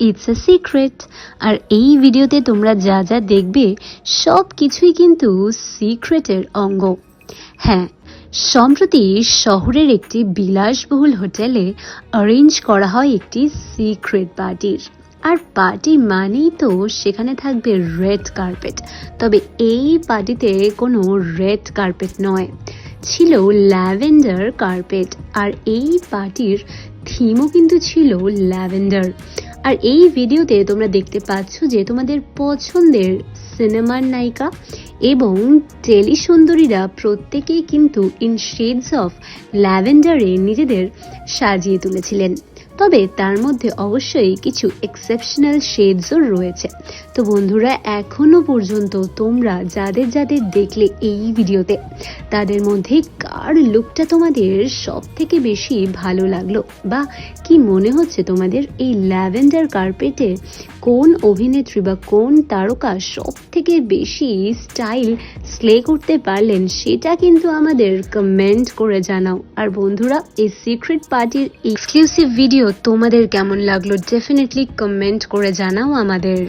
It's a secret আর এই ভিডিওতে তোমরা যা যা দেখবে সব কিছুই কিন্তু সিক্রেটের অঙ্গ। হ্যাঁ সম্প্রতি শহরের একটি বিলাসবহুল হোটেলে অ্যারেঞ্জ করা হয় একটি সিক্রেট পার্টির আর পার্টি মানেই তো সেখানে থাকবে রেড কার্পেট তবে এই পার্টিতে কোনো রেড কার্পেট নয়। ছিল ল্যাভেন্ডার কার্পেট, আর এই পার্টির থিমও কিন্তু ছিল ল্যাভেন্ডার। আর এই ভিডিওতে তোমরা দেখতে পাচ্ছ যে তোমাদের পছন্দের সিনেমার নায়িকা এবং টেলি সুন্দরীরা প্রত্যেকেই কিন্তু ইন শেডস অফ ল্যাভেন্ডারে নিজেদের সাজিয়ে তুলেছিলেন। তবে তার মধ্যে অবশ্যই কিছু এক্সেপশনাল শেডসও রয়েছে। তো বন্ধুরা, এখনও পর্যন্ত তোমরা যাদের যাদের দেখলে এই ভিডিওতে, তাদের মধ্যে কার লুকটা তোমাদের সব থেকে বেশি ভালো লাগল? বা কি মনে হচ্ছে তোমাদের এই ল্যাভেন্ডার কার্পেটে কোন অভিনেত্রী বা কোন তারকা সব থেকে বেশি স্টাইল স্লে করতে পারলেন, সেটা কিন্তু আমাদের কমেন্ট করে জানাও। আর বন্ধুরা, এই সিক্রেট পার্টির এক্সক্লুসিভ ভিডিও তোমাদের কেমন লাগল? ডেফিনেটলি কমেন্ট করে জানাও আমাদের।